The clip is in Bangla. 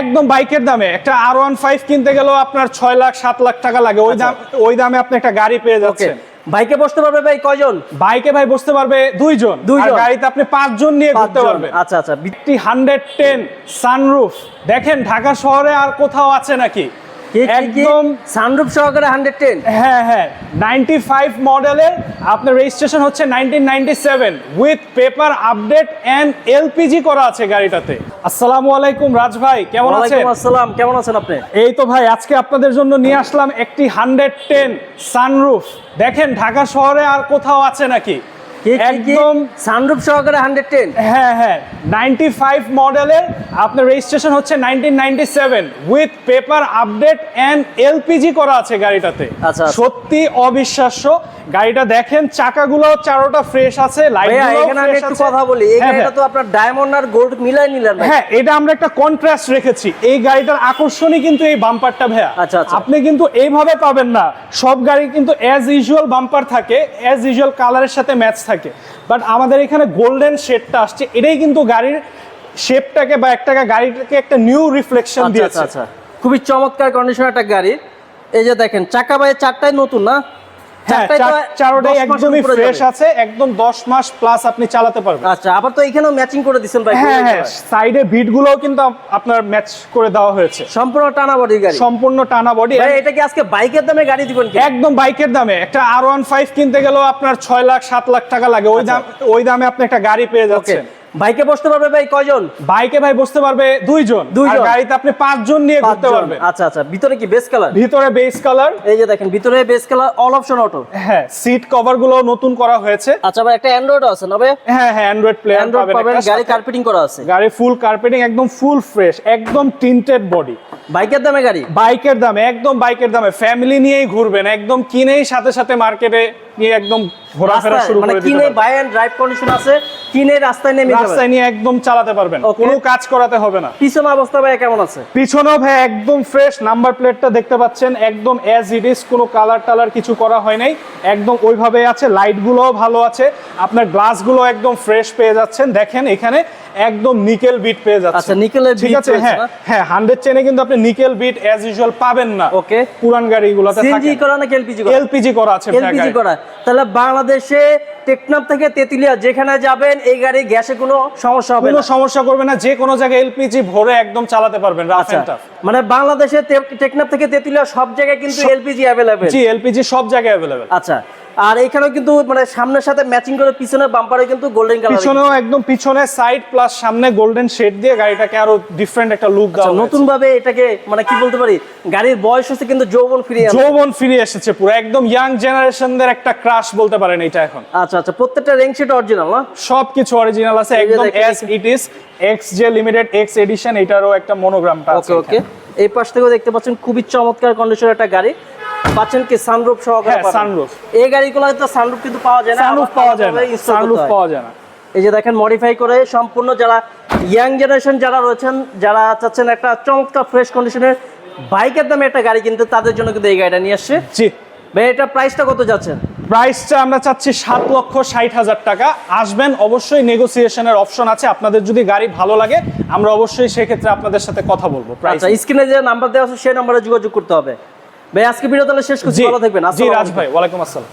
একদম বাইকের দামে। একটা আর ওয়ান ফাইভ কিনতে গেলেও আপনার ছয় লাখ সাত লাখ টাকা লাগে। ওই দাম ওই দামে আপনি একটা গাড়ি পেয়ে যাচ্ছেন। বাইকে বসতে পারবে ভাই কয়জন? বাইকে ভাই বসতে পারবে দুইজন। দুইজন। গাড়িতে আপনি পাঁচজন নিয়ে ঘুরতে পারবে পারবেন। আচ্ছা আচ্ছা। বিটি হান্ড্রেড টেন সানরুফ দেখেন ঢাকা শহরে আর কোথাও আছে নাকি? একদম। সানরুফ সহকারে হান্ড্রেড টেন হ্যাঁ হ্যাঁ। নাইনটি ফাইভ মডেলের আপনার রেজিস্ট্রেশন হচ্ছে nineteen ninety seven with paper update and LPG করা আছে গাড়িটাতে। আসসালামু আলাইকুম রাজ ভাই কেমন আছেন? ওয়ালাইকুম আসসালাম কেমন আছেন আপনি? এই তো ভাই আজকে আপনাদের জন্য নিয়ে আসলাম একটি হান্ড্রেড টেন সানরুফ দেখেন ঢাকা শহরে আর কোথাও আছে নাকি? একদম। সানরুফ সহকারে হান্ড্রেড টেন হ্যাঁ হ্যাঁ। নাইনটি ফাইভ মডেলের আপনার রেজিস্ট্রেশন হচ্ছে nineteen ninety seven with paper update and LPG করা আছে গাড়িটাতে। আচ্ছা। সত্যি অবিশ্বাস্য। গাড়িটা দেখেন চাকাগুলো চারোটা ফ্রেশ আছে লাইট এখানে আমি একটু কথা বলি এই গাড়িটা তো আপনার ডায়মন্ড আর গোল্ড মিলাই নিলেন হ্যাঁ এটা আমরা একটা কন্ট্রাস্ট রেখেছি। এই গাড়িটার আকর্ষণই কিন্তু এই বাম্পারটা ভাইয়া। আচ্ছা, আচ্ছা। আপনি কিন্তু এইভাবে পাবেন না। সব গাড়ি কিন্তু অ্যাজ ইউজুয়াল বাম্পার থাকে অ্যাজ ইউজুয়াল কালারের সাথে ম্যাচ থাকে। বাট আমাদের এখানে গোল্ডেন শেডটা আসছে এটাই কিন্তু গাড়ির শেপটাকে বা একটা গাড়িটাকে একটা নিউ রিফ্লেকশন আচ্ছা দিয়েছে। আচ্ছা। আচ্ছা খুবই চমৎকার কন্ডিশন একটা গাড়ি। এই যে দেখেন চাকা বাইয়ের চারটাই নতুন না? চারটাই চারোটাই একদমই ফ্রেশ আছে একদম দশ মাস প্লাস আপনি চালাতে পারবেন। আচ্ছা আবার তো এখানেও ম্যাচিং করে ভাই হ্যাঁ হ্যাঁ সাইডে বিট গুলোও কিন্তু আপনার ম্যাচ করে দেওয়া হয়েছে। সম্পূর্ণ টানা বডি গাড়ি। সম্পূর্ণ টানা বডি ভাই এটা কি আজকে বাইকের দামে গাড়ি দিবেন কি? একদম বাইকের দামে। একটা আর ওয়ান ফাইভ কিনতে গেলেও আপনার ছয় লাখ সাত লাখ টাকা লাগে। ওই দাম ওই দামে আপনি একটা গাড়ি পেয়ে যাচ্ছেন। বাইকে বসতে পারবে ভাই কয়জন? বাইকে ভাই বসতে পারবে দুইজন। দুইজন। গাড়িতে আপনি পাঁচজন নিয়ে ঘুরতে। পারবেন। আচ্ছা আচ্ছা। ভিতরে কি বেস কালার ভিতরে বেস কালার এই যে দেখেন ভিতরে base colour all option auto হ্যাঁ সিট কভারগুলো নতুন করা হয়েছে। আচ্ছা ভাই একটা অ্যান্ড্রয়েড আছে না ভাই? হ্যাঁ হ্যাঁ অ্যান্ড্রয়েড প্লেয়ার অ্যান্ড্রয়েড পাবেন। গাড়ি কার্পেটিং করা আছে। গাড়ি ফুল কার্পেটিং একদম ফুল ফ্রেশ একদম টিন্টেড বডি বাইকের দামে গাড়ি? বাইকের দামে একদম বাইকের দামে। ফ্যামিলি নিয়েই ঘুরবেন একদম কিনেই সাথে সাথে মার্কেটে নিয়ে একদম ঘোরাফেরা শুরু মানে করে কিনে। বাই এন্ড ড্রাইভ কন্ডিশন আছে কিনে রাস্তায় নেমে যাবে রাস্তায় নিয়ে একদম চালাতে পারবেন। কোনো কাজ করাতে হবে না। পিছন অবস্থা ভাই কেমন আছে? পিছনেও ভাই একদম ফ্রেশ নাম্বার প্লেটটা দেখতে পাচ্ছেন একদম অ্যাজ ইট ইজ কোনো কালার টালার কিছু করা হয় নাই। একদম ওইভাবে আছে লাইটগুলোও ভালো আছে। আপনার গ্লাসগুলো একদম ফ্রেশ পেয়ে যাচ্ছেন। দেখেন এখানে একদম নিকেল বিট পেয়ে যাচ্ছে আচ্ছা, নিকেলের ঠিক আছে? হ্যাঁ হ্যাঁ হান্ড্রেড চেনে কিন্তু আপনি নিকেল বিট অ্যাজ ইউজুয়াল পাবেন না। ওকে পুরান গাড়িগুলোতে সিএনজি করা নাকি এলপিজি করা? এলপিজি করা আছে ভাই এলপিজি করা। তাহলে বাংলাদেশে টেকনাফ থেকে তেতুলিয়া যেখানে যাবেন এই গাড়ি গ্যাসে কোনো সমস্যা হবে কোনো না। সমস্যা করবে না। যে কোনো জায়গায় এলপিজি ভরে একদম চালাতে পারবেন রাফ আচ্ছা। মানে বাংলাদেশে টেকনাফ থেকে তেতুলিয়া সব জায়গায় কিন্তু এলপিজি অ্যাভেলেবেল জি এলপিজি সব জায়গায় অ্যাভেলেবেল আচ্ছা আর এখানেও কিন্তু মানে সামনের সাথে ম্যাচিং করে পিছনে বাম্পারে কিন্তু গোল্ডেন কালার পিছনেও একদম পিছনে সাইড প্লাস সামনে গোল্ডেন শেড দিয়ে গাড়িটাকে আরও ডিফারেন্ট একটা লুক হয়েছে। নতুন ভাবে এটাকে মানে কি বলতে পারি? গাড়ির বয়স হচ্ছে কিন্তু যৌবন ফিরিয়ে আনছে। যৌবন ফিরে এসেছে পুরো। একদম ইয়াং জেনারেশনদের একটা ক্রাশ বলতে পারেন এটা এখন। আচ্ছা আচ্ছা প্রত্যেকটা রেং সেট অরিজিনাল না? সবকিছু অরিজিনাল আছে। একদম এস ইট ইজ এক্স যে লিমিটেড এক্স এডিশন এটারও একটা মনোগ্রামটা আছে ওকে ওকে এই পাশ থেকেও দেখতে পাচ্ছেন খুবই চমৎকার কন্ডিশনের একটা গাড়ি। পাচ্ছেন কি সানরুফ সহকারে হ্যাঁ, পাবেন। sunroof। এই গাড়িগুলো তো সানরুফ কিন্তু পাওয়া যায় না সানরুফ পাওয়া যায় না সানরুফ পাওয়া যায় না। এই যে দেখেন মডিফাই করে সম্পূর্ণ যারা ইয়াং জেনারেশন যারা রয়েছেন যারা চাচ্ছেন একটা চমৎকার ফ্রেশ কন্ডিশনের বাইকের দামে একটা গাড়ি কিনতে তাদের জন্য কিন্তু এই গাড়িটা নিয়ে আসছে। জি। ভাই এটা প্রাইসটা কত যাচ্ছেন? প্রাইসটা আমরা চাচ্ছি সাত লক্ষ ষাট হাজার টাকা। আসবেন অবশ্যই নেগোসিয়েশনের অপশন আছে। আপনাদের যদি গাড়ি ভালো লাগে আমরা অবশ্যই সেক্ষেত্রে আপনাদের সাথে কথা বলব। আচ্ছা স্ক্রিনে যে নাম্বার দেওয়া আছে সেই নাম্বারে যোগাযোগ করতে হবে। ভাই আজকে ভিডিও তাহলে শেষ করছি। ভালো থাকবেন। জি রাজ ভাই ওয়ালাইকুম আসসালাম।